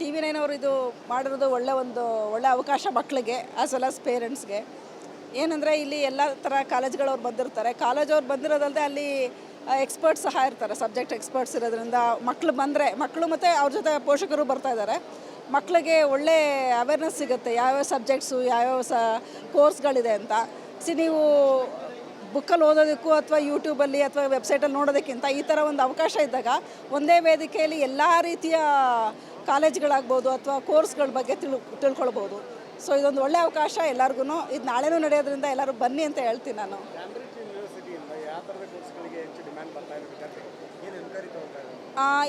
T V nine ಅವರು ಇದು ಮಾಡಿರೋದು ಒಳ್ಳೆ ಒಂದು ಒಳ್ಳೆ ಅವಕಾಶ ಮಕ್ಕಳಿಗೆ ಆಸ್ ವೆಲ್ ಆಸ್ ಪೇರೆಂಟ್ಸ್ಗೆ ಏನಂದರೆ ಇಲ್ಲಿ ಎಲ್ಲ ಥರ ಕಾಲೇಜ್ಗಳವ್ರು ಬಂದಿರ್ತಾರೆ. ಕಾಲೇಜವ್ರು ಬಂದಿರೋದಲ್ಲದೆ ಅಲ್ಲಿ ಎಕ್ಸ್ಪರ್ಟ್ಸ್ ಸಹ ಇರ್ತಾರೆ ಸಬ್ಜೆಕ್ಟ್ ಎಕ್ಸ್ಪರ್ಟ್ಸ್ ಇರೋದ್ರಿಂದ ಮಕ್ಕಳು ಬಂದರೆ ಮಕ್ಕಳು ಮತ್ತು ಅವ್ರ ಜೊತೆ ಪೋಷಕರು ಬರ್ತಾ ಇದ್ದಾರೆ ಮಕ್ಕಳಿಗೆ ಒಳ್ಳೆ ಅವೇರ್ನೆಸ್ ಸಿಗುತ್ತೆ, ಯಾವ್ಯಾವ ಸಬ್ಜೆಕ್ಟ್ಸು ಯಾವ್ಯಾವ ಸ ಕೋರ್ಸ್ಗಳಿದೆ ಅಂತ. ಸಿ, ನೀವು ಬುಕ್ಕಲ್ಲಿ ಓದೋದಕ್ಕೂ ಅಥವಾ ಯೂಟ್ಯೂಬಲ್ಲಿ ಅಥವಾ ವೆಬ್ಸೈಟಲ್ಲಿ ನೋಡೋದಕ್ಕಿಂತ ಈ ಥರ ಒಂದು ಅವಕಾಶ ಇದ್ದಾಗ ಒಂದೇ ವೇದಿಕೆಯಲ್ಲಿ ಎಲ್ಲ ರೀತಿಯ ಕಾಲೇಜ್ಗಳಾಗ್ಬೋದು ಅಥವಾ ಕೋರ್ಸ್ಗಳ ಬಗ್ಗೆ ತಿಳ್ ತಿಳ್ಕೊಳ್ಬೋದು. ಸೊ ಇದೊಂದು ಒಳ್ಳೆ ಅವಕಾಶ ಎಲ್ಲರಿಗೂ ಇದು ನಾಳೆನೂ ನಡೆಯೋದ್ರಿಂದ ಎಲ್ಲರೂ ಬನ್ನಿ ಅಂತ ಹೇಳ್ತೀನಿ ನಾನು.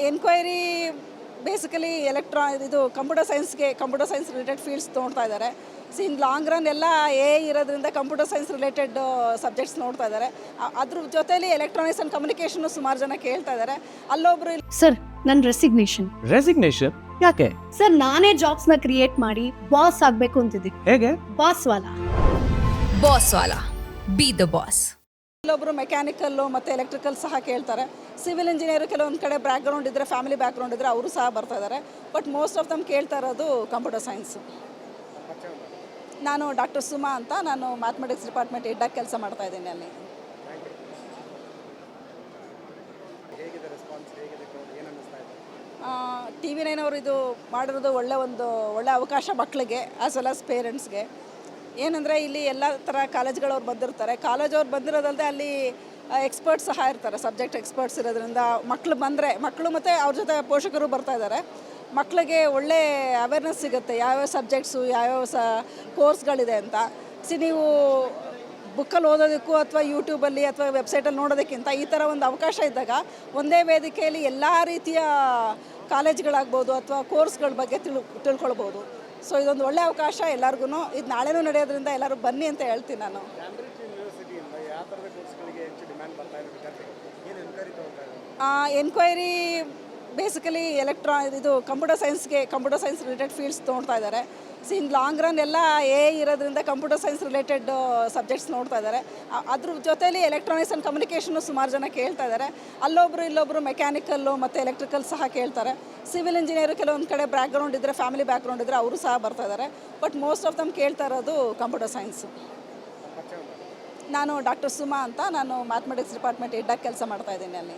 ಎನ್ಕ್ವೈರಿ ಬೇಸಿಕಲಿ ಎಲೆಕ್ಟ್ರಾ ಇದು ಕಂಪ್ಯೂಟರ್ ಸೈನ್ಸ್ಗೆ ಕಂಪ್ಯೂಟರ್ ಸೈನ್ಸ್ ರಿಲೇಟೆಡ್ ಫೀಲ್ಡ್ಸ್ ನೋಡ್ತಾ ಇದ್ದಾರೆ. ಸೊ ಇನ್ ಲಾಂಗ್ ರನ್ ಎಲ್ಲ ಎ ಇರೋದ್ರಿಂದ ಕಂಪ್ಯೂಟರ್ ಸೈನ್ಸ್ ರಿಲೇಟೆಡ್ ಸಬ್ಜೆಕ್ಟ್ಸ್ ನೋಡ್ತಾ ಇದ್ದಾರೆ. ಅದ್ರ ಜೊತೆಲಿ ಎಲೆಕ್ಟ್ರಾನಿಕ್ಸ್ ಅಂಡ್ ಕಮ್ಯುನಿಕೇಶನ್ ಸುಮಾರು ಜನ ಕೇಳ್ತಾ ಇದ್ದಾರೆ. ಅಲ್ಲೊಬ್ರು ಇಲ್ಲಿ ಸರ್ ನನ್ನ ರೆಸಿಗ್ನೇಷನ್ ರೆಸಿಗ್ನೇಷನ್ ಯಾಕೆ? ಸರ್ ನಾನೇ ಜಾಬ್ಸ್ನ ಕ್ರಿಯೇಟ್ ಮಾಡಿ ಬಾಸ್ ಆಗ್ಬೇಕು ಅಂತಿದ್ದೀನಿ. ಹೇಗೆ? ಬಾಸ್ ವಾಲಾ. ಬಾಸ್ ವಾಲಾ. ಬಿ ದ ಬಾಸ್ ಇಲ್ಲೊಬ್ರು ಮೆಕ್ಯಾನಿಕಲ್ಲು ಮತ್ತು ಎಲೆಕ್ಟ್ರಿಕಲ್ ಸಹ ಕೇಳ್ತಾರೆ. ಸಿವಿಲ್ ಇಂಜಿನಿಯರ್ ಕೆಲವೊಂದು ಕಡೆ ಬ್ಯಾಕ್ಗ್ರೌಂಡ್ ಇದ್ದರೆ ಫ್ಯಾಮಿಲಿ ಬ್ಯಾಕ್ಗ್ರೌಂಡ್ ಇದ್ದರೆ ಅವರು ಸಹ ಬರ್ತಾ ಇದ್ದಾರೆ ಬಟ್ ಮೋಸ್ಟ್ ಆಫ್ ದಮ್ ಕೇಳ್ತಾ ಇರೋದು ಕಂಪ್ಯೂಟರ್ ಸೈನ್ಸು. ನಾನು ಡಾಕ್ಟರ್ ಸುಮಾ ಅಂತ ನಾನು ಮ್ಯಾಥಮೆಟಿಕ್ಸ್ ಡಿಪಾರ್ಟ್ಮೆಂಟ್ ಹೆಡ್ಡಾಗಿ ಕೆಲಸ ಮಾಡ್ತಾ ಇದ್ದೀನಿ ಅಲ್ಲಿ. ಟಿ ವಿ ನೈನ್ ಅವರು ಇದು ಮಾಡಿರೋದು ಒಳ್ಳೆ ಒಂದು ಒಳ್ಳೆ ಅವಕಾಶ ಮಕ್ಕಳಿಗೆ ಆಸ್ ವೆಲ್ ಆಸ್ ಪೇರೆಂಟ್ಸ್ಗೆ ಏನಂದರೆ ಇಲ್ಲಿ ಎಲ್ಲ ಥರ ಕಾಲೇಜ್ಗಳವ್ರು ಬಂದಿರ್ತಾರೆ. ಕಾಲೇಜವ್ರು ಬಂದಿರೋದಲ್ಲದೆ ಅಲ್ಲಿ ಎಕ್ಸ್ಪರ್ಟ್ಸ್ ಸಹ ಇರ್ತಾರೆ ಸಬ್ಜೆಕ್ಟ್ ಎಕ್ಸ್ಪರ್ಟ್ಸ್ ಇರೋದ್ರಿಂದ. ಮಕ್ಕಳು ಬಂದರೆ ಮಕ್ಕಳು ಮತ್ತು ಅವ್ರ ಜೊತೆ ಪೋಷಕರು ಬರ್ತಾ ಇದ್ದಾರೆ ಮಕ್ಕಳಿಗೆ ಒಳ್ಳೆ ಅವೇರ್ನೆಸ್ ಸಿಗುತ್ತೆ, ಯಾವ್ಯಾವ ಸಬ್ಜೆಕ್ಟ್ಸು ಯಾವ್ಯಾವ ಸ ಕೋರ್ಸ್ಗಳಿದೆ ಅಂತ. ಸಿ, ನೀವು ಬುಕ್ಕಲ್ಲಿ ಓದೋದಕ್ಕೂ ಅಥವಾ ಯೂಟ್ಯೂಬಲ್ಲಿ ಅಥವಾ ವೆಬ್ಸೈಟಲ್ಲಿ ನೋಡೋದಕ್ಕಿಂತ ಈ ಥರ ಒಂದು ಅವಕಾಶ ಇದ್ದಾಗ ಒಂದೇ ವೇದಿಕೆಯಲ್ಲಿ ಎಲ್ಲ ರೀತಿಯ ಕಾಲೇಜ್ಗಳಾಗ್ಬೋದು ಅಥವಾ ಕೋರ್ಸ್ಗಳ ಬಗ್ಗೆ ತಿಳ್ ತಿಳ್ಕೊಳ್ಬೋದು. ಸೊ ಇದೊಂದು ಒಳ್ಳೆ ಅವಕಾಶ ಎಲ್ಲರಿಗೂ ಇದು ನಾಳೆನೂ ನಡೆಯೋದ್ರಿಂದ ಎಲ್ಲರೂ ಬನ್ನಿ ಅಂತ ಹೇಳ್ತೀನಿ ನಾನು. ಎನ್ಕ್ವೈರಿ ಬೇಸಿಕಲಿ ಎಲೆಕ್ಟ್ರಾ ಇದು ಕಂಪ್ಯೂಟರ್ ಸೈನ್ಸ್ಗೆ ಕಂಪ್ಯೂಟರ್ ಸೈನ್ಸ್ ರಿಲೇಟೆಡ್ ಫೀಲ್ಡ್ಸ್ ನೋಡ್ತಾ ಇದ್ದಾರೆ. ಸೊ ಇನ್ ಲಾಂಗ್ ರನ್ ಎಲ್ಲ ಎ ಇರೋದ್ರಿಂದ ಕಂಪ್ಯೂಟರ್ ಸೈನ್ಸ್ ರಿಲೇಟೆಡ್ ಸಬ್ಜೆಕ್ಟ್ಸ್ ನೋಡ್ತಾ ಇದ್ದಾರೆ. ಅದ್ರ ಜೊತೆಯಲ್ಲಿ ಎಲೆಕ್ಟ್ರಾನಿಕ್ಸ್ ಆ್ಯಂಡ್ ಕಮ್ಯುನಿಕೇಷನ್ನು ಸುಮಾರು ಜನ ಕೇಳ್ತಾ ಇದ್ದಾರೆ. ಅಲ್ಲೊಬ್ರು ಇಲ್ಲೊಬ್ರು ಮೆಕ್ಯಾನಿಕಲ್ಲು ಮತ್ತು ಎಲೆಕ್ಟ್ರಿಕಲ್ ಸಹ ಕೇಳ್ತಾರೆ. ಸಿವಿಲ್ ಇಂಜಿನಿಯರ್ ಕೆಲವೊಂದು ಕಡೆ ಬ್ಯಾಕ್ಗ್ರೌಂಡ್ ಇದ್ದರೆ ಫ್ಯಾಮಿಲಿ ಬ್ಯಾಕ್ಗ್ರೌಂಡ್ ಇದ್ದರೆ ಅವರು ಸಹ ಬರ್ತಾ ಇದ್ದಾರೆ. ಬಟ್ ಮೋಸ್ಟ್ ಆಫ್ ದಮ್ ಕೇಳ್ತಾ ಇರೋದು ಕಂಪ್ಯೂಟರ್ ಸೈನ್ಸು ನಾನು ಡಾಕ್ಟರ್ ಸುಮಾ ಅಂತ ನಾನು ಮ್ಯಾಥಮೆಟಿಕ್ಸ್ ಡಿಪಾರ್ಟ್ಮೆಂಟ್ ಇಡ್ಡಾಗಿ ಕೆಲಸ ಮಾಡ್ತಾ ಇದ್ದೀನಿ ಅಲ್ಲಿ.